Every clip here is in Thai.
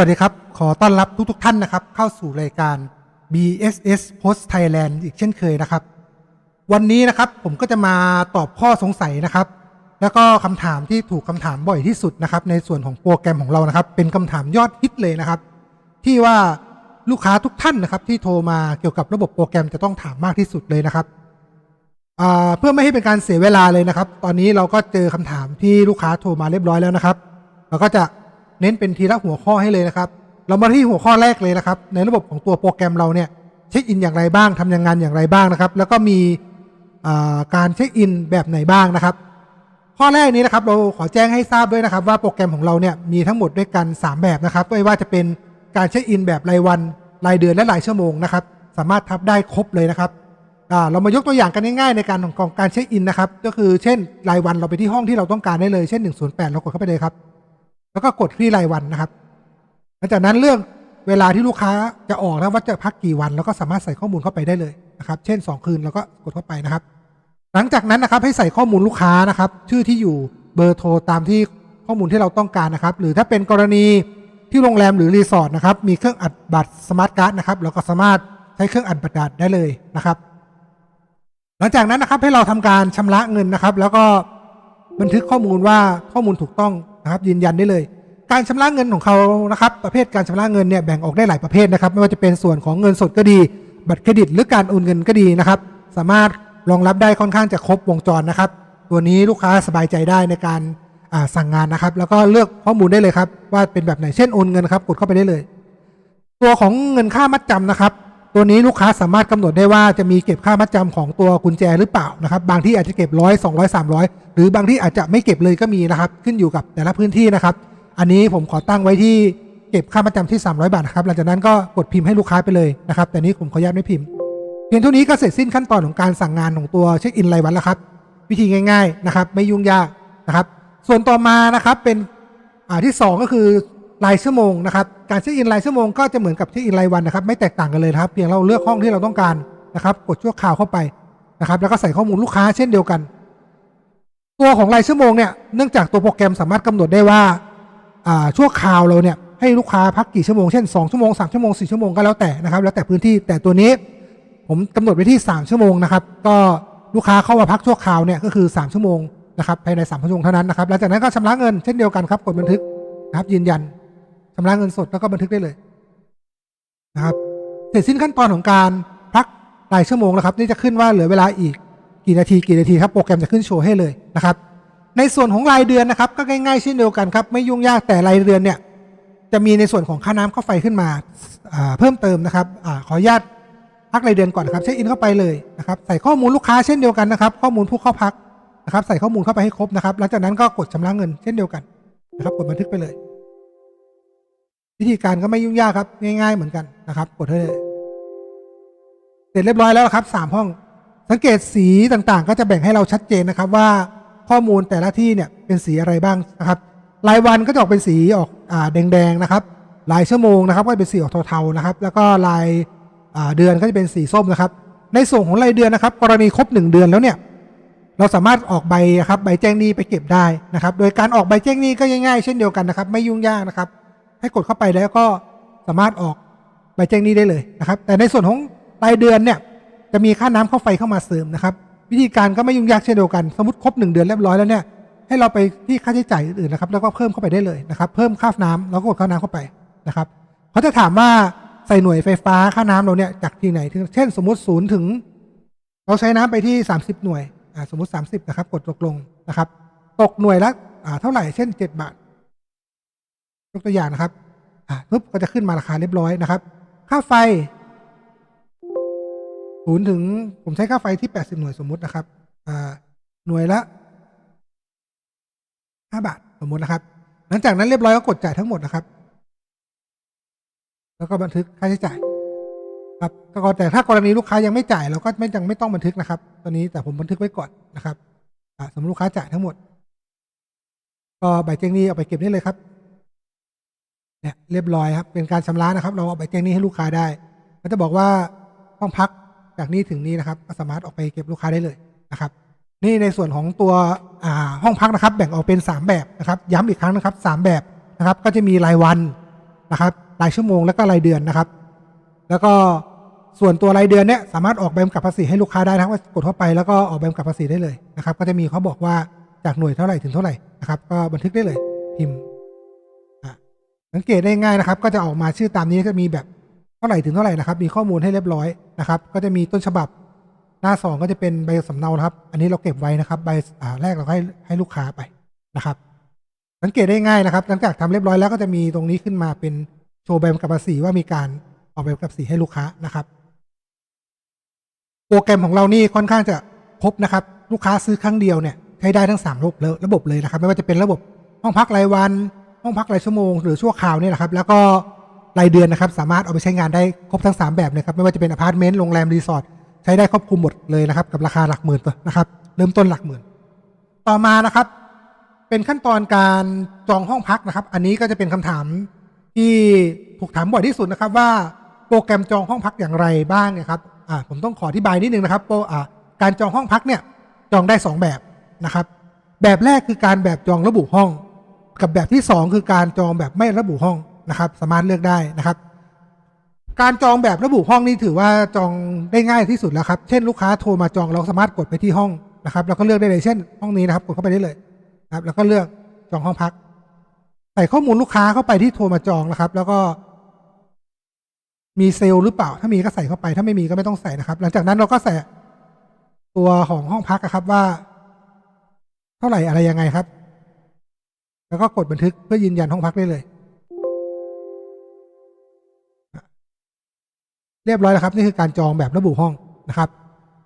สวัสดีครับ ขอต้อนรับทุกทท่านนะครับ เข้าสู่รายการ BSS Post Thailand อีกเช่นเคยนะครับ วันนี้นะครับผมก็จะมาตอบข้อสงสัยนะครับ แล้วก็คำถามที่ถูกคำถามบ่อยที่สุดนะครับ ในส่วนของโปรแกรมของเรานะครับ เป็นคำถามยอดฮิตเลยนะครับ ที่ว่าลูกค้าทุกท่านนะครับ ที่โทรมาเกี่ยวกับระบบโปรแกรมจะต้องถามมากที่สุดเลยนะครับเพื่อไม่ให้เป็นการเสียเวลาเลยนะครับ ตอนนี้เราก็เจอคำถามที่ลูกค้าโทรมาเรียบร้อยแล้วนะครับเราก็จะ เน้นเป็นทีละหัวข้อให้เลยนะครับ เรามาที่หัวข้อแรกเลยนะครับ ในระบบของตัวโปรแกรมเราเนี่ยเช็คอินอย่างไรบ้างทำยังงานอย่างไรบ้างนะครับ แล้วก็มีการเช็คอินแบบไหนบ้างนะครับ ข้อแรกนี้นะครับเราขอแจ้งให้ทราบด้วยนะครับ ว่าโปรแกรมของเราเนี่ยมีทั้งหมดด้วยกัน 3 แบบนะครับไม่ว่าจะเป็นการเช็คอินแบบรายวันรายเดือนและรายชั่วโมงนะครับ สามารถทับได้ครบเลยนะครับเรามายกตัวอย่างกันง่ายๆในการของของการเช็คอินนะครับ ก็คือเช่นรายวันเราไปที่ห้องที่เราต้องการได้เลยเช่น 108 เรากดเข้าไปเลยครับ แล้วก็กดที่รายวันนะครับ หลังจากนั้นเรื่องเวลาที่ลูกค้าจะออกนะว่าจะพักกี่วันเราก็สามารถใส่ข้อมูลเข้าไปได้เลยนะครับ เช่น 2 คืนเราก็กดเข้าไปนะครับ หลังจากนั้นนะครับให้ใส่ข้อมูลลูกค้านะครับ ชื่อที่อยู่เบอร์โทรตามที่ข้อมูลที่เราต้องการนะครับ หรือถ้าเป็นกรณีที่โรงแรมหรือรีสอร์ทนะครับ มีเครื่องอัดบัตรสมาร์ทการ์ดนะครับเราก็สามารถใช้เครื่องอัดบัตรได้เลยนะครับ หลังจากนั้นนะครับให้เราทำการชำระเงินนะครับ แล้วก็บันทึกข้อมูลว่าข้อมูลถูกต้อง นะครับยืนยันได้เลย การชำระเงินของเขานะครับประเภทการชำระเงินเนี่ยแบ่งออกได้หลายประเภทนะครับ ไม่ว่าจะเป็นส่วนของเงินสดก็ดี บัตรเครดิตหรือการโอนเงินก็ดีนะครับ สามารถรองรับได้ค่อนข้างจะครบวงจรนะครับ ตัวนี้ลูกค้าสบายใจได้ในการสั่งงานนะครับ แล้วก็เลือกข้อมูลได้เลยครับ ว่าเป็นแบบไหนเช่นโอนเงินครับกดเข้าไปได้เลย ตัวของเงินค่ามัดจำนะครับ ตัวนี้ลูกค้าสามารถกำหนดได้ว่าจะมีเก็บค่ามัดจำของตัวกุญแจหรือเปล่านะครับ บางที่อาจจะเก็บร้อยสองร้อยสามร้อยหรือบางที่อาจจะไม่เก็บเลยก็มีนะครับ ขึ้นอยู่กับแต่ละพื้นที่นะครับ อันนี้ผมขอตั้งไว้ที่เก็บค่ามัดจำที่ 300 บาทนะครับ หลังจากนั้นก็กดพิมพ์ให้ลูกค้าไปเลยนะครับ แต่นี้ผมขออนุญาตไม่พิมพ์ เพียงเท่านี้ก็เสร็จสิ้นขั้นตอนของการสั่งงานของตัวเช็คอินรายวันแล้วครับ วิธีง่าย ๆนะครับ ไม่ยุ่งยากนะครับ ส่วนต่อมานะครับเป็นอ่าที่สองก็คือ รายชั่วโมงนะครับการเช็คอินรายชั่วโมงก็จะเหมือนกับเช็คอินรายวันนะครับไม่แตกต่างกันเลยนะครับเพียงเราเลือกห้องที่เราต้องการนะครับ กดชั่วคราวเข้าไปนะครับแล้วก็ใส่ข้อมูลลูกค้าเช่นเดียวกัน ตัวของรายชั่วโมงเนี่ยเนื่องจากตัวโปรแกรมสามารถกำหนดได้ว่าอ่าชั่วคราวเราเนี่ยให้ลูกค้าพักกี่ชั่วโมงเช่น2ชั่วโมง3ชั่วโมง4ชั่วโมงก็แล้วแต่นะครับแล้วแต่พื้นที่แต่ตัวนี้ผมกำหนดไว้ที่ 3 ชั่วโมงนะครับ ก็ลูกค้าเข้ามาพักชั่วคราวเนี่ยก็คือ 3 ชั่วโมงนะครับภายใน3ชั่วโมงเท่านั้นนะครับหลังจากนั้นก็ชำระเงินเช่นเดียวกันครับกดบันทึกนะครับยืนยัน ชำระเงินสดแล้วก็บันทึกได้เลยนะครับเสร็จสิ้นขั้นตอนของการพักรายชั่วโมงแล้วครับ นี่จะขึ้นว่าเหลือเวลาอีกกี่นาทีกี่นาทีครับโปรแกรมจะขึ้นโชว์ให้เลยนะครับ ในส่วนของรายเดือนนะครับก็ง่ายๆเช่นเดียวกันครับ ไม่ยุ่งยากแต่รายเดือนเนี่ยจะมีในส่วนของค่าน้ำค่าไฟขึ้นมาเพิ่มเติมนะครับอขออนุญาตพักรายเดือนก่อนนะครับเช็คอินเข้าไปเลยนะครับ ใส่ข้อมูลลูกค้าเช่นเดียวกันนะครับ ข้อมูลผู้เข้าพักนะครับ ใส่ข้อมูลเข้าไปให้ครบนะครับ หลังจากนั้นก็กดชำระเงินเช่นเดียวกันนะครับ กดบันทึกไปเลย วิธีการก็ไม่ยุ่งยากครับ ง่าย ๆ เหมือนกันนะครับ กดให้เลยเสร็จเรียบร้อยแล้วครับสามห้อง สังเกตสีต่างๆ ก็จะแบ่งให้เราชัดเจนนะครับ ว่าข้อมูลแต่ละที่เนี่ยเป็นสีอะไรบ้างนะครับรายวันก็จะออกเป็นสีออกอ่าแดงๆนะครับรายชั่วโมงนะครับ ก็เป็นสีออกเทาๆนะครับ แล้วก็รายอ่าเดือนก็จะเป็นสีส้มนะครับ ในส่วนของรายเดือนนะครับ กรณีครบ 1 เดือนแล้วเนี่ยเราสามารถออกใบนะครับใบแจ้งหนี้ไปเก็บได้นะครับ โดยการออกใบแจ้งหนี้ก็ง่ายๆเช่นเดียวกันนะครับ ไม่ยุ่งยากนะครับ ให้กดเข้าไปแล้วก็สามารถออกใบแจ้งหนี้ได้เลยนะครับ แต่ในส่วนของรายเดือนเนี่ยจะมีค่าน้ำค่าไฟเข้ามาเสริมนะครับ วิธีการก็ไม่ยุ่งยากเช่นเดียวกัน สมมติครบ 1 เดือนเรียบร้อยแล้วเนี่ยให้เราไปที่ค่าใช้จ่ายอื่นๆนะครับ แล้วก็เพิ่มเข้าไปได้เลยนะครับ เพิ่มค่าน้ำแล้วก็กดค่าน้ำเข้าไปนะครับเขาจะถามว่าใส่หน่วยไฟฟ้าค่าน้ำเราเนี่ยจากที่ไหนถึงเช่น สมมติศูนย์ถึง เราใช้น้ำไปที่ 30 หน่วยอ่าสมมติ 30 นะครับ กดตกลงนะครับ ตกหน่วยละอ่าเท่าไหร่เช่น 7 บาท กตัวอย่างนะครับอ่าปุ๊บก็จะขึ้นมาราคาเรียบร้อยนะครับ ค่าไฟศูนย์ถึงผมใช้ค่าไฟที่ 80 หน่วยสมมุตินะครับอ่าหน่วยละ5บาทสมมตินะครับ หลังจากนั้นเรียบร้อยก็กดจ่ายทั้งหมดนะครับ แล้วก็บันทึกค่าใช้จ่ายครับก็แต่ถ้ากรณีลูกค้ายังไม่จ่ายเราก็ไม่ยังไม่ต้องบันทึกนะครับ ตอนนี้แต่ผมบันทึกไว้ก่อนนะครับอ่าสมมติลูกค้าจ่ายทั้งหมดก็ใบแจ้งหนี้เอาไปเก็บได้เลยครับ เนี่ยเรียบร้อยครับ เป็นการชำระนะครับ เราเอาใบแจ้งนี้ให้ลูกค้าได้ก็จะบอกว่าห้องพักจากนี้ถึงนี้นะครับก็สามารถออกไปเก็บลูกค้าได้เลยนะครับ นี่ในส่วนของตัวห้องพักนะครับ แบ่งออกเป็น 3 แบบนะครับ ย้ำอีกครั้งนะครับ 3 แบบนะครับ ก็จะมีรายวันนะครับ รายชั่วโมงแล้วก็รายเดือนนะครับ แล้วก็ส่วนตัวรายเดือนเนี่ยสามารถออกใบกำกับภาษีให้ลูกค้าได้นะครับว่ากดเข้าไปแล้วก็ออกใบกำกับภาษีได้เลยนะครับ ก็จะมีเขาบอกว่าจากหน่วยเท่าไหร่ถึงเท่าไหร่นะครับ ก็บันทึกได้เลยพิมพ์ สังเกตได้ง่ายนะครับ ก็จะออกมาชื่อตามนี้ก็มีแบบเท่าไหร่ถึงเท่าไหร่นะครับ มีข้อมูลให้เรียบร้อยนะครับ ก็จะมีต้นฉบับหน้าสองก็จะเป็นใบสำเนานะครับ อันนี้เราเก็บไว้นะครับ ใบอ่าแรกเราให้ให้ลูกค้าไปนะครับ สังเกตได้ง่ายนะครับ หลังจากทำเรียบร้อยแล้วก็จะมีตรงนี้ขึ้นมาเป็นโชว์ใบกำกับภาษีว่ามีการออกใบกำกับภาษีให้ลูกค้านะครับ โปรแกรมของเรานี่ค่อนข้างจะครบนะครับ ลูกค้าซื้อครั้งเดียวเนี่ยใช้ได้ทั้ง3ระบบเลยระบบเลยนะครับ ไม่ว่าจะเป็นระบบห้องพักรายวัน ห้องพักรายชั่วโมงหรือชั่วคราวเนี่ยนะครับ แล้วก็รายเดือนนะครับ สามารถเอาไปใช้งานได้ครบทั้ง 3 แบบเลยครับ ไม่ว่าจะเป็นอพาร์ตเมนต์โรงแรมรีสอร์ทใช้ได้ครอบคลุมหมดเลยนะครับ กับราคาหลักหมื่นนะครับ เริ่มต้นหลักหมื่น ต่อมานะครับ เป็นขั้นตอนการจองห้องพักนะครับ อันนี้ก็จะเป็นคำถามที่ถูกถามบ่อยที่สุดนะครับ ว่าโปรแกรมจองห้องพักอย่างไรบ้างเนี่ยครับอ่าผมต้องขออธิบายนิดนึงนะครับโปรอ่าการจองห้องพักเนี่ยจองได้ 2 แบบนะครับ แบบแรกคือการแบบจองระบุห้อง กับแบบที่ 2 คือการจองแบบไม่ระบุห้องนะครับ สามารถเลือกได้นะครับ การจองแบบระบุห้องนี่ถือว่าจองได้ง่ายที่สุดแล้วครับ เช่นลูกค้าโทรมาจองเราสามารถกดไปที่ห้องนะครับ แล้วก็เลือกได้เลยเช่น ห้องนี้นะครับ กดเข้าไปได้เลยนะครับ แล้วก็เลือกจองห้องพัก ใส่ข้อมูลลูกค้าเข้าไปที่โทรมาจองนะครับ แล้วก็มีเซลล์หรือเปล่า ถ้ามีก็ใส่เข้าไป ถ้าไม่มีก็ไม่ต้องใส่นะครับ หลังจากนั้นเราก็ใส่ตัวของห้องพักอะครับว่า เท่าไหร่อะไรยังไงครับ แล้วก็กดบันทึกเพื่อยืนยันห้องพักได้เลย เรียบร้อยแล้วครับ นี่คือการจองแบบระบุห้องนะครับ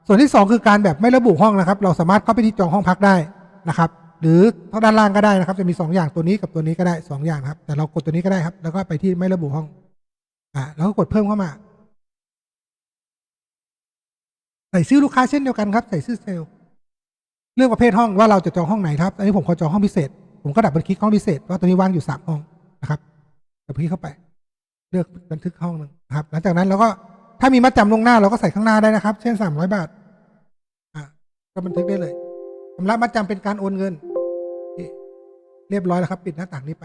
ส่วนที่สองคือการแบบไม่ระบุห้องนะครับ เราสามารถเข้าไปที่จองห้องพักได้นะครับ หรือทางด้านล่างก็ได้นะครับ จะมีสองอย่างตัวนี้กับตัวนี้ก็ได้สองอย่างครับ แต่เรากดตัวนี้ก็ได้ครับ แล้วก็ไปที่ไม่ระบุห้องอ่าแล้วก็กดเพิ่มเข้ามา ใส่ชื่อลูกค้าเช่นเดียวกันครับ ใส่ชื่อเซลล์เลือกประเภทห้องว่าเราจะจองห้องไหนครับ อันนี้ผมขอจองห้องพิเศษ ผมก็ดับเบิลคลิกห้องพิเศษเพราะตัวนี้ว่างอยู่สามห้องนะครับดับบิลคลิกเข้าไป เลือกบันทึกห้องหนึ่งนะครับ หลังจากนั้นเราก็ถ้ามีมัดจำลงหน้าเราก็ใส่ข้างหน้าได้นะครับ เช่นสามร้อยบาทอ่าก็บันทึกได้เลยชำระมัดจำเป็นการโอนเงินเรียบร้อยแล้วครับ ปิดหน้าต่างนี้ไป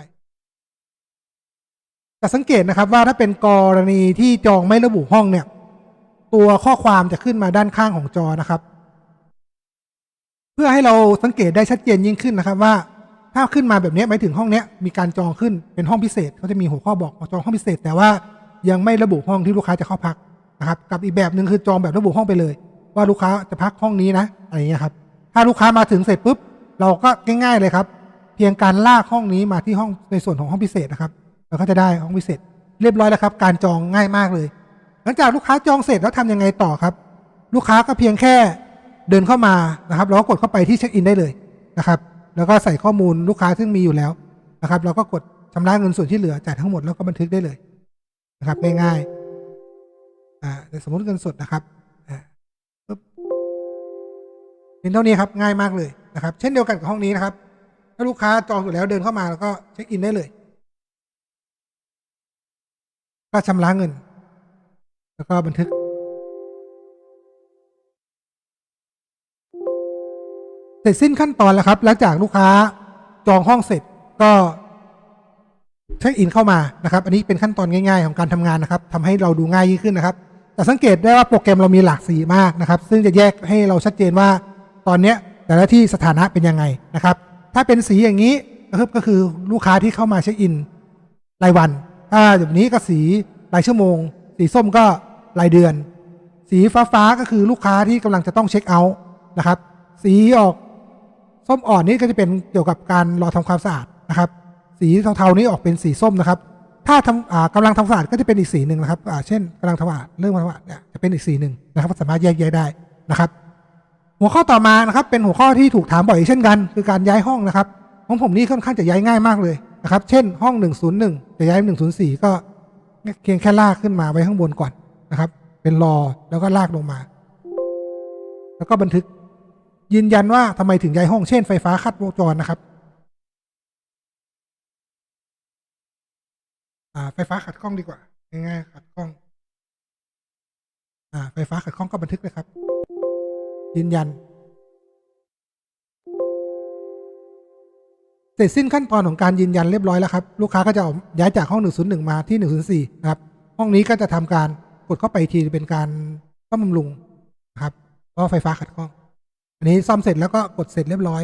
แต่สังเกตนะครับว่าถ้าเป็นกรณีที่จองไม่ระบุห้องเนี่ย ตัวข้อความจะขึ้นมาด้านข้างของจอนะครับ เพื่อให้เราสังเกตได้ชัดเจนยิ่งขึ้นนะครับว่า ถ้าขึ้นมาแบบนี้หมายถึงห้องเนี้ยมีการจองขึ้นเป็นห้องพิเศษเขาจะมีหัวข้อบอกจองห้องพิเศษ แต่ว่ายังไม่ระบุห้องที่ลูกค้าจะเข้าพักนะครับกับอีกแบบหนึ่งคือจองแบบระบุห้องไปเลย ว่าลูกค้าจะพักห้องนี้นะอะไรเงี้ยครับถ้าลูกค้ามาถึงเสร็จปุ๊บเราก็ง่าย ๆเลยครับ เพียงการลากห้องนี้มาที่ห้องในส่วนของห้องพิเศษนะครับเราก็จะได้ห้องพิเศษ เรียบร้อยแล้วครับ การจองง่ายมากเลย หลังจากลูกค้าจองเสร็จแล้วทำยังไงต่อครับ ลูกค้าก็เพียงแค่เดินเข้ามานะครับแล้วก็กดเข้าไปที่เช็คอินได้เลยนะครับ แล้วก็ใส่ข้อมูลลูกค้าซึ่งมีอยู่แล้วนะครับ เราก็กดชำระเงินส่วนที่เหลือจ่ายทั้งหมดแล้วก็บันทึกได้เลยนะครับง่ายๆอ่าสมมติเงินสดนะครับอ่าปึ๊บเป็นเท่านี้ครับง่ายมากเลยนะครับ เช่นเดียวกันกับห้องนี้นะครับ ถ้าลูกค้าจองอยู่แล้วเดินเข้ามาแล้วก็เช็คอินได้เลย ก็ชำระเงิน แล้วก็บันทึก สร็จสิ้นขั้นตอนแล้วครับ หลังจากลูกค้าจองห้องเสร็จก็เช็คอินเข้ามานะครับ อันนี้เป็นขั้นตอนง่าย ๆ ของการทำงานนะครับทำให้เราดูง่ายยิ่งขึ้นนะครับ แต่สังเกตได้ว่าโปรแกรมเรามีหลากสีมากนะครับ ซึ่งจะแยกให้เราชัดเจนว่าตอนเนี้ยแต่ละที่สถานะเป็นยังไงนะครับ ถ้าเป็นสีอย่างนี้นะครับก็คือลูกค้าที่เข้ามาเช็คอินรายวันถ้าแบบนี้ก็สีรายชั่วโมง สีส้มก็รายเดือน สีฟ้าฟ้าๆก็คือลูกค้าที่กำลังจะต้องเช็คเอาท์นะครับ สีออก ส้มอ่อนนี่ก็จะเป็นเกี่ยวกับการรอทำความสะอาดนะครับ สีเทาๆนี้ออกเป็นสีส้มนะครับ ถ้าทำอ่ากำลังทำความสะอาดก็จะเป็นอีกสีหนึ่งนะครับเช่นกำลังทำความสะอาดเรื่องความสะอาดเนี่ยจะเป็นอีกสีหนึ่งนะครับสามารถแยกแยะได้นะครับ หัวข้อต่อมานะครับ เป็นหัวข้อที่ถูกถามบ่อยเช่นกัน คือการย้ายห้องนะครับของผมนี่ค่อนข้างจะย้ายง่ายมากเลยนะครับ เช่นห้อง 101 จะย้าย 104 ก็เพียงแค่ลากขึ้นมาไว้ข้างบนก่อนนะครับ เป็นรอแล้วก็ลากลงมา แล้วก็บันทึก ยืนยันว่าทำไมถึงย้ายห้องเช่นไฟฟ้าคัดวงจรนะครับไฟฟ้าขัดข้องดีกว่า ง่ายๆขัดข้องอ่าไฟฟ้าขัดข้องก็บันทึกเลยครับ ยืนยัน เสร็จสิ้นขั้นตอนของการยืนยันเรียบร้อยแล้วครับ ลูกค้าก็จะย้ายจากห้อง 101 มาที่ 104 นะครับ ห้องนี้ก็จะทำการกดเข้าไปทีเป็นการซ่อมบำรุงนะครับเพราะไฟฟ้าขัดข้อง อันนี้ซ่อมเสร็จแล้วก็กดเสร็จเรียบร้อย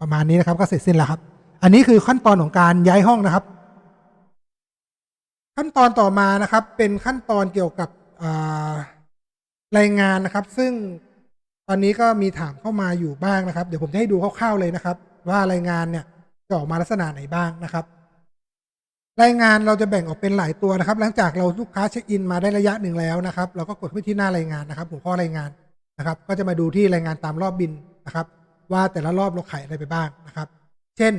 ประมาณนี้นะครับ ก็เสร็จสิ้นแล้วครับ อันนี้คือขั้นตอนของการย้ายห้องนะครับ ขั้นตอนต่อมานะครับ เป็นขั้นตอนเกี่ยวกับรายงานนะครับ ซึ่งตอนนี้ก็มีถามเข้ามาอยู่บ้างนะครับ เดี๋ยวผมจะให้ดูคร่าวๆเลยนะครับ ว่ารายงานเนี่ยจะออกมาลักษณะไหนบ้างนะครับ รายงานเราจะแบ่งออกเป็นหลายตัวนะครับ หลังจากเราลูกค้าเช็คอินมาได้ระยะหนึ่งแล้วนะครับ เราก็กดไปที่หน้ารายงานนะครับ หัวข้อรายงาน นะครับ ก็จะมาดูที่รายงานตามรอบบินนะครับ ว่าแต่ละรอบเราขายอะไรไปบ้างนะครับ เช่น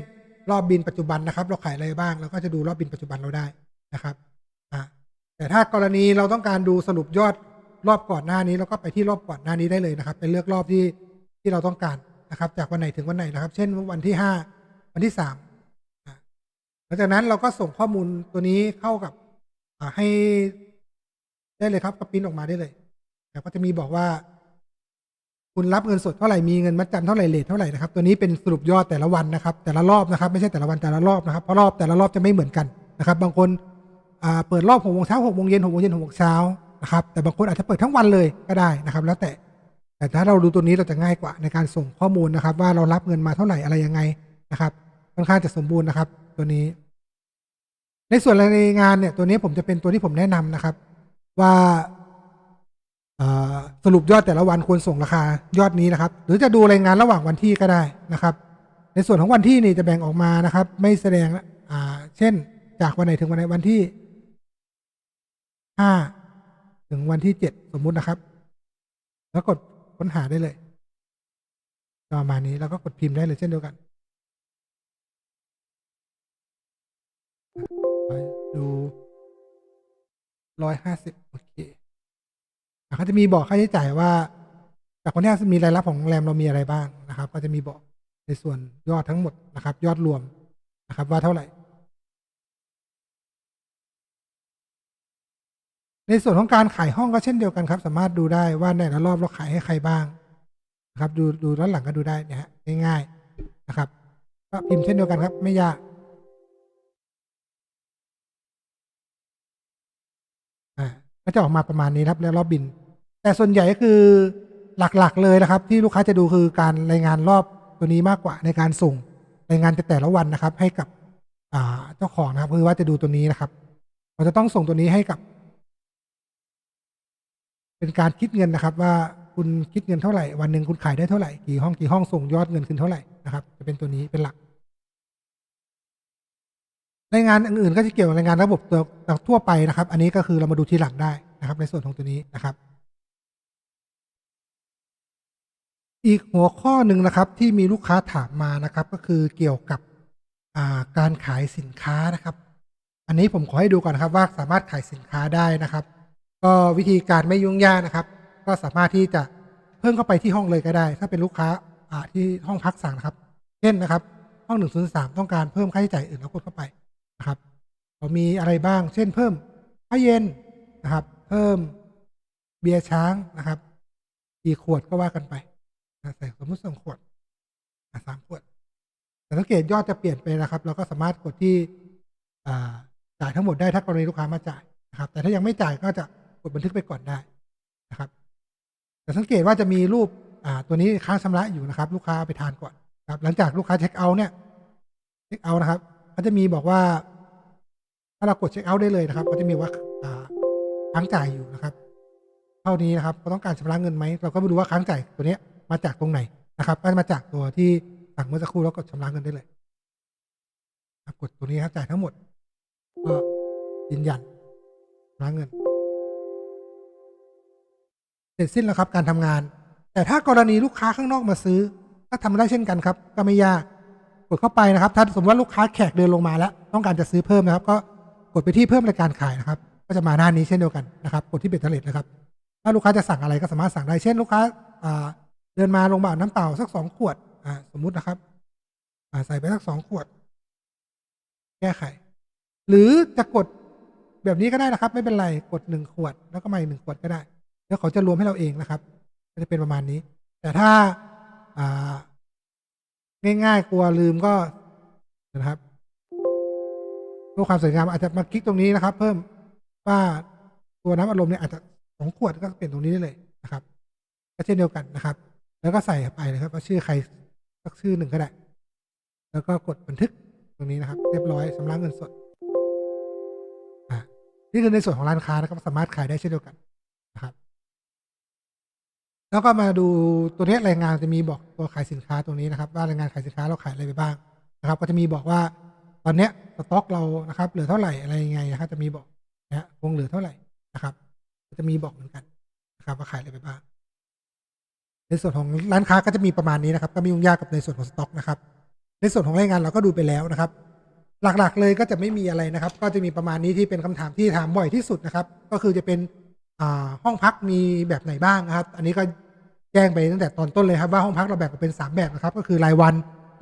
รอบบินปัจจุบันนะครับ เราขายอะไรบ้างเราก็จะดูรอบบินปัจจุบันเราได้นะครับแต่ถ้ากรณีเราต้องการดูสรุปยอดรอบก่อนหน้านี้เราก็ไปที่รอบก่อนหน้านี้ได้เลยนะครับ เป็นเลือกรอบที่ที่เราต้องการนะครับ จากวันไหนถึงวันไหนนะครับ เช่นวันที่ห้าวันที่สามหลังจากนั้นเราก็ส่งข้อมูลตัวนี้เข้ากับให้ได้เลยครับก็ปริ้นออกมาได้เลยแล้วก็จะมีบอกว่า คุณรับเงินสดเท่าไหร่มีเงินมัดจำเท่าไหร่เลทเท่าไหร่นะครับ ตัวนี้เป็นสรุปยอดแต่ละวันนะครับ แต่ละรอบนะครับ ไม่ใช่แต่ละวันแต่ละรอบนะครับเพราะรอบแต่ละรอบจะไม่เหมือนกันนะครับ บางคนเปิดรอบหกโมงเช้าหกโมงเย็นหกโมงเย็นหกโมงเช้านะครับแต่บางคนอาจจะเปิดทั้งวันเลยก็ได้นะครับ แล้วแต่แต่ถ้าเราดูตัวนี้เราจะง่ายกว่าในการส่งข้อมูลนะครับ ว่าเรารับเงินมาเท่าไหร่อะไรยังไงนะครับค่อนข้างจะสมบูรณ์นะครับ ตัวนี้ ในส่วนรายงานเนี่ยตัวนี้ผมจะเป็นตัวที่ผมแนะนำนะครับ ว่า สรุปยอดแต่ละวันควรส่งราคายอดนี้นะครับ หรือจะดูรายงานระหว่างวันที่ก็ได้นะครับ ในส่วนของวันที่นี่จะแบ่งออกมานะครับ ไม่แสดงเช่น จากวันไหนถึงวันไหนวันที่ห้าถึงวันที่เจ็ดสมมุตินะครับ แล้วกดค้นหาได้เลยประมาณนี้แล้วก็กดพิมพ์ได้เลยเช่นเดียวกันดูร้อยห้าสิบโอเค เขาจะมีบอกค่าใช้จ่ายว่า จากคนนี้มีรายรับของโรงแรมเรามีอะไรบ้างนะครับ ก็จะมีบอกในส่วนยอดทั้งหมดนะครับ ยอดรวมนะครับ ว่าเท่าไหร่ ในส่วนของการขายห้องก็เช่นเดียวกันครับ สามารถดูได้ว่าในแต่ละรอบเราขายให้ใครบ้างนะครับ ดูดูด้านหลังก็ดูได้นี่ยฮะง่ายๆนะครับก็พิมพ์เช่นเดียวกันครับ ไม่ยากอ่าก็จะออกมาประมาณนี้ครับแล้วรอบบิน แต่ส่วนใหญ่ก็คือหลักๆเลยนะครับ ที่ลูกค้าจะดูคือการรายงานรอบตัวนี้มากกว่าในการส่งรายงานแต่ละวันนะครับ ให้กับเจ้าของนะครับคือว่าจะดูตัวนี้นะครับเราจะต้องส่งตัวนี้ให้กับ เป็นการคิดเงินนะครับ ว่าคุณคิดเงินเท่าไหร่วันหนึ่งคุณขายได้เท่าไหร่กี่ห้องกี่ห้องส่งยอดเงินคืนเท่าไหร่นะครับ จะเป็นตัวนี้เป็นหลักรายงานอื่นๆก็จะเกี่ยวกับรายงานระบบตัวทั่วไปนะครับ อันนี้ก็คือเรามาดูทีหลังได้นะครับ ในส่วนของตัวนี้นะครับ อีกหัวข้อหนึ่งนะครับที่มีลูกค้าถามมานะครับ ก็คือเกี่ยวกับาการขายสินค้านะครับ อันนี้ผมขอให้ดูก่อนนะครับว่าสามารถขายสินค้าได้นะครับ ก็วิธีการไม่ยุ่งยากนะครับ ก็สามารถที่จะเพิ่มเข้าไปที่ห้องเลยก็ได้ ถ้าเป็นลูกค้าาที่ห้องพักสั่งนะครับ เช่นนะครับ ห้องหนึ่งศูนย์สามต้องการเพิ่มค่าใช้จ่ายอื่นแล้วกดเข้าไปนะครับเรามีอะไรบ้าง เช่น เพิ่มผ้าเย็นนะครับ เพิ่มเบียร์ช้างนะครับกี่ขวดก็ว่ากันไป ใส่สมมติสองขวดสามขวด แต่สังเกตยอดจะเปลี่ยนไปนะครับ เราก็สามารถกดที่จ่ายทั้งหมดได้ถ้ากรณีลูกค้ามาจ่ายนะครับ แต่ถ้ายังไม่จ่ายก็จะกดบันทึกไปก่อนได้นะครับ แต่สังเกตว่าจะมีรูปตัวนี้ค้างชำระอยู่นะครับ ลูกค้าไปทานก่อนครับ หลังจากลูกค้าเช็คเอาท์เนี่ยเช็คเอาท์นะครับก็จะมีบอกว่า ถ้าเรากดเช็คเอาท์ได้เลยนะครับก็จะมีว่าอ่าค้างจ่ายอยู่นะครับ เท่านี้นะครับเราต้องการชำระเงินไหมเราก็ไปดูว่าค้างจ่ายตัวเนี้ย มาจากตรงไหนนะครับก็มาจากตัวที่สั่งเมื่อสักครู่แล้วกดชำระเงินได้เลยครับกดตัวนี้ครับจ่ายทั้งหมด ก็ยืนยันชำระเงิน เสร็จสิ้นแล้วครับการทำงาน แต่ถ้ากรณีลูกค้าข้างนอกมาซื้อ ก็ทำได้เช่นกันครับ ก็ไม่ยากกดเข้าไปนะครับ ถ้าสมมติว่าลูกค้าแขกเดินลงมาแล้ว ต้องการจะซื้อเพิ่มนะครับ ก็กดไปที่เพิ่มรายการขายนะครับ ก็จะมาหน้านี้เช่นเดียวกันนะครับ กดที่เบตเตอร์เลตนะครับ ถ้าลูกค้าจะสั่งอะไรก็สามารถสั่งได้ เช่น ลูกค้าอ่า เดินมาลงมาเอาน้ำเปล่าสักสองขวด อ่า สมมุตินะครับ อ่าใส่ไปสักสองขวด แก้ไข หรือจะกดแบบนี้ก็ได้นะครับ ไม่เป็นไรกดหนึ่งขวด แล้วก็มาอีกหนึ่งขวดก็ได้ แล้วเขาจะรวมให้เราเองนะครับก็จะเป็นประมาณนี้ แต่ถ้าอ่าง่ายๆกลัวลืมก็นะครับเพื่อความสวยงามอาจจะมาคลิกตรงนี้นะครับ เพิ่มว่าตัวน้ำอารมณ์เนี่ยอาจจะสองขวดก็เปลี่ยนตรงนี้ได้เลยนะครับก็เช่นเดียวกันนะครับ แล้วก็ใส่ไปเลยครับว่าชื่อใครสักชื่อหนึ่งก็ได้ แล้วก็กดบันทึกตรงนี้นะครับ เรียบร้อยชำระเงินสดอ่านี่คือในส่วนของร้านค้านะครับ สามารถขายได้เช่นเดียวกันนะครับ แล้วก็มาดูตัวนี้รายงานจะมีบอกตัวขายสินค้าตรงนี้นะครับ ว่ารายงานขายสินค้าเราขายอะไรไปบ้างนะครับ ก็จะมีบอกว่าตอนเนี้ยสต็อกเรานะครับ เหลือเท่าไหร่อะไรยังไงนะครับ จะมีบอกนะฮะคงเหลือเท่าไหร่นะครับ จะมีบอกเหมือนกันนะครับว่าขายอะไรไปบ้าง ในส่วนของร้านค้าก็จะมีประมาณนี้นะครับ ก็ไม่ยุ่งยากกับในส่วนของสต็อกนะครับ ในส่วนของรายงานเราก็ดูไปแล้วนะครับ หลักๆเลยก็จะไม่มีอะไรนะครับ ก็จะมีประมาณนี้ที่เป็นคำถามที่ถามบ่อยที่สุดนะครับ ก็คือจะเป็นห้องพักมีแบบไหนบ้างนะครับ อันนี้ก็แจ้งไปตั้งแต่ตอนต้นเลยครับว่าห้องพักเราแบ่งออกเป็น 3 แบบนะครับ ก็คือรายวัน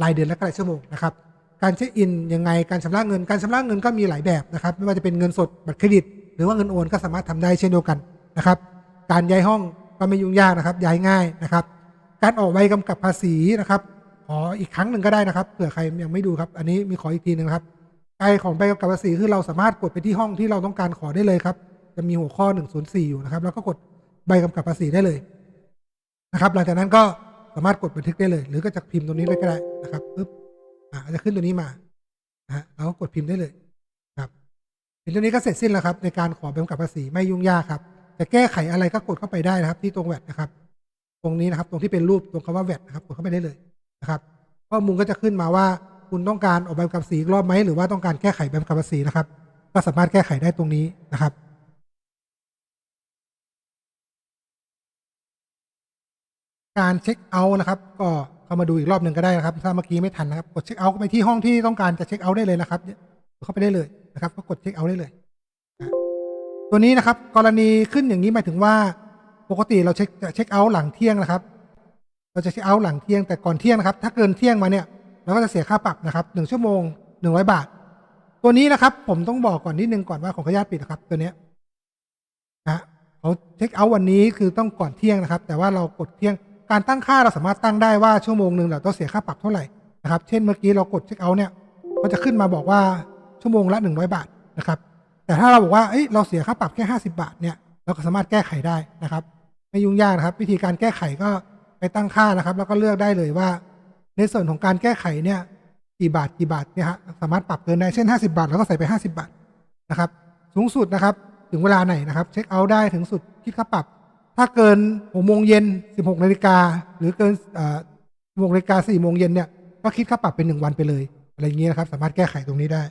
รายเดือนและก็รายชั่วโมงนะครับ การเช็คอินยังไงการชำระเงิน การชำระเงินก็มีหลายแบบนะครับ ไม่ว่าจะเป็นเงินสดบัตรเครดิต หรือว่าเงินโอนก็สามารถทำได้เช่นเดียวกันนะครับ การย้ายห้อง ก็ไม่ยุ่งยากนะครับ ย้ายง่ายนะครับ การออกใบกำกับภาษีนะครับขออีกครั้งหนึ่งก็ได้นะครับเผื่อใครยังไม่ดูครับ อันนี้มีขออีกทีหนึงครับใบของใบกำกับภาษีคือเราสามารถกดไปที่ห้องที่เราต้องการขอได้เลยครับ จะมีหัวข้อ 104 อยู่นะครับ แล้วก็กดใบกำกับภาษีได้เลยนะครับ หลังจากนั้นก็สามารถกดบันทึกได้เลย หรือก็จะพิมพ์ตรงนี้เลยก็ได้นะครับปึ๊บอ่าจะขึ้นตัวนี้มานะฮะแล้วก็กดพิมพ์ได้เลยครับเห็นตัวนี้ก็เสร็จสิ้นแล้วครับ ในการขอใบกำกับภาษีไม่ยุ่งยากครับ จะแก้ไขอะไรก็กดเข้าไปได้นะครับ ที่ตรงแวดนะครับ ตรงนี้นะครับ ตรงที่เป็นรูปตรงคำว่าแวดนะครับ กดเข้าไปได้เลยนะครับข้อมูลก็จะขึ้นมาว่าคุณต้องการออกใบกำกับภาษีรอบไหมหรือว่าต้องการแก้ไขใบกำกับภาษีนะครับ ก็สามารถแก้ไขได้ตรงนี้นะครับการเช็คเอาท์นะครับ ก็เข้ามาดูอีกรอบหนึ่งก็ได้นะครับ ถ้าเมื่อกี้ไม่ทันนะครับ กดเช็คเอาท์ไปที่ห้องที่ต้องการจะเช็คเอาท์ได้เลยนะครับเข้าไปได้เลยนะครับ ก็กดเช็คเอาท์ได้เลย ตัวนี้นะครับ กรณีขึ้นอย่างนี้หมายถึงว่า ปกติเราเช็คเช็คเอาท์หลังเที่ยงนะครับ เราจะเช็คเอาท์หลังเที่ยงแต่ก่อนเที่ยงนะครับ ถ้าเกินเที่ยงมาเนี่ยเราก็จะเสียค่าปรับนะครับหนึ่งชั่วโมงหนึ่งร้อยบาท ตัวนี้นะครับ ผมต้องบอกก่อนนิดนึงก่อนว่าของขออนุญาตปิดนะครับ ตัวเนี้ยนะเขาเช็คเอาท์วันนี้คือต้องก่อนเที่ยงนะครับ แต่ว่าเรากดเที่ยงการตั้งค่าเราสามารถตั้งได้ว่าชั่วโมงหนึ่งเราต้องเสียค่าปรับเท่าไหร่นะครับ เช่นเมื่อกี้เรากดเช็คเอาท์เนี่ยก็จะขึ้นมาบอกว่าชั่วโมงละหนึ่งร้อยบาทนะครับ แต่ถ้าเราบอกว่าเอ้ยเราเสียค่าปรับแค่ห้าสิบาทเนี่ยเราก็สามารถแก้ไขได้นะครับ ไม่ยุ่งยากนะครับ วิธีการแก้ไขก็ไปตั้งค่านะครับ แล้วก็เลือกได้เลยว่า ในส่วนของการแก้ไขเนี่ยกี่บาทกี่บาทเนี่ยฮะสามารถปรับเกินได้เช่น 50 บาทเราก็ใส่ไป 50 บาทนะครับ สูงสุดนะครับถึงเวลาไหนนะครับ เช็คเอาท์ได้ถึงสุดคิดค่าปรับ ถ้าเกิน6โมงเย็น16นาฬิกาหรือเกินเอ่อ6นาฬิกา4โมงเย็นเนี่ยก็คิดค่าปรับเป็น 1 วันไปเลยอะไรอย่างเงี้ยนะครับ สามารถแก้ไขตรงนี้ได้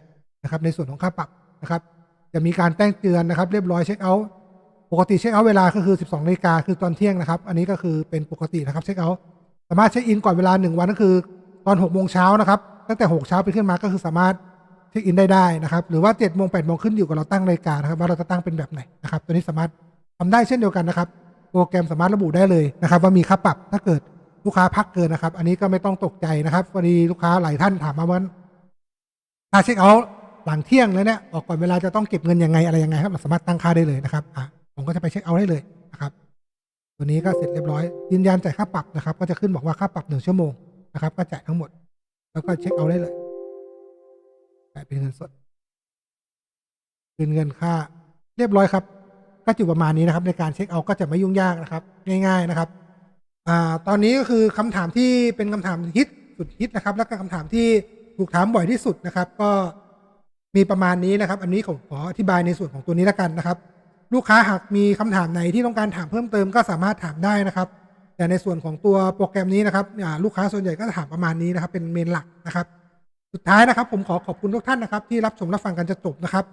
นะครับ ในส่วนของค่าปรับนะครับ จะมีการแจ้งเตือนนะครับเรียบร้อยเช็คเอาท์ปกติเช็คเอาท์เวลาก็คือ 12นาฬิกาคือตอนเที่ยงนะครับ อันนี้ก็คือเป็นปกตินะครับเช็คเอาท์สามารถเช็คอินก่อนเวลา 1 วันก็คือตอน6โมงเช้านะครับตั้งแต่6เช้าไปขึ้นมาก็คือสามารถเช็คอินได้ได้นะครับ หรือว่า7โมง8โมงขึ้นอยู่กับเราตั้งนาฬิกานะครับว่าเราจะตั้งเป็นแบบไหนนะครับ ตัวนี้สามารถทำได้เช่นเดียวกันนะครับ โปรแกรมสามารถระบุได้เลยนะครับ ว่ามีค่าปรับถ้าเกิดลูกค้าพักเกินนะครับ อันนี้ก็ไม่ต้องตกใจนะครับพอดีลูกค้าหลายท่านถามมาว่าถ้าเช็คเอาท์ หลังเที่ยงแล้วเนี่ยออกก่อนเวลาจะต้องเก็บเงินยังไงอะไรยังไงครับเราสามารถตั้งค่าได้เลยนะครับอะผมก็จะไปเช็คเอาได้เลยนะครับ ตัวนี้ก็เสร็จเรียบร้อย ยืนยันจ่ายค่าปรับนะครับ ก็จะขึ้นบอกว่าค่าปรับหนึ่งชั่วโมงนะครับ ก็จ่ายทั้งหมด แล้วก็เช็คเอาได้เลยจ่ายเป็นเงินสดคืนเงินค่า เรียบร้อยครับ ก็อยู่ประมาณนี้นะครับ ในการเช็คเอาก็จะไม่ยุ่งยากนะครับ ง่าย ๆนะครับอ่าตอนนี้ก็คือคำถามที่เป็นคำถามฮิตสุดฮิตนะครับ แล้วก็คำถามที่ถูกถามบ่อยที่สุดนะครับ ก็ มีประมาณนี้นะครับ อันนี้ผมขออธิบายในส่วนของตัวนี้แล้วกันนะครับ ลูกค้าหากมีคำถามไหนที่ต้องการถามเพิ่มเติมก็สามารถถามได้นะครับ แต่ในส่วนของตัวโปรแกรมนี้นะครับลูกค้าส่วนใหญ่ก็จะถามประมาณนี้นะครับ เป็นเมนหลักนะครับ สุดท้ายนะครับ ผมขอขอบคุณทุกท่านนะครับ ที่รับชมรับฟังกันจนจบนะครับ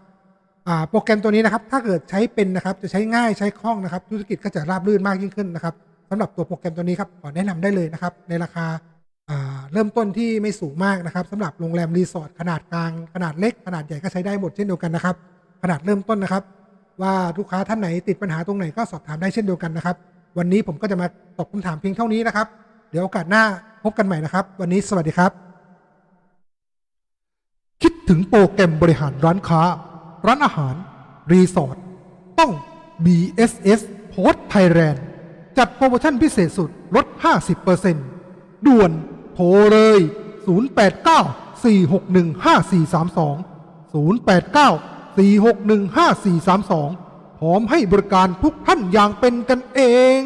โปรแกรมตัวนี้นะครับ ถ้าเกิดใช้เป็นนะครับ จะใช้ง่ายใช้คล่องนะครับ ธุรกิจก็จะราบรื่นมากยิ่งขึ้นนะครับสำหรับตัวโปรแกรมตัวนี้ครับขอแนะนำได้เลยนะครับ ในราคา เริ่มต้นที่ไม่สูงมากนะครับสำหรับโรงแรมรีสอร์ทขนาดกลางขนาดเล็กขนาดใหญ่ก็ใช้ได้หมดเช่นเดียวกันนะครับ ขนาดเริ่มต้นนะครับ ว่าลูกค้าท่านไหนติดปัญหาตรงไหนก็สอบถามได้เช่นเดียวกันนะครับ วันนี้ผมก็จะมาตอบคำถามเพียงเท่านี้นะครับ เดี๋ยวโอกาสหน้าพบกันใหม่นะครับ วันนี้สวัสดีครับ คิดถึงโปรแกรมบริหารร้านค้า ร้านอาหาร รีสอร์ทต้อง BSS Post Thailand จัดโปรโมชั่นพิเศษสุดลด 50%ด่วน โทรเลย089 089 461 5432 089 461 5432 พร้อมให้บริการทุกท่านอย่างเป็นกันเอง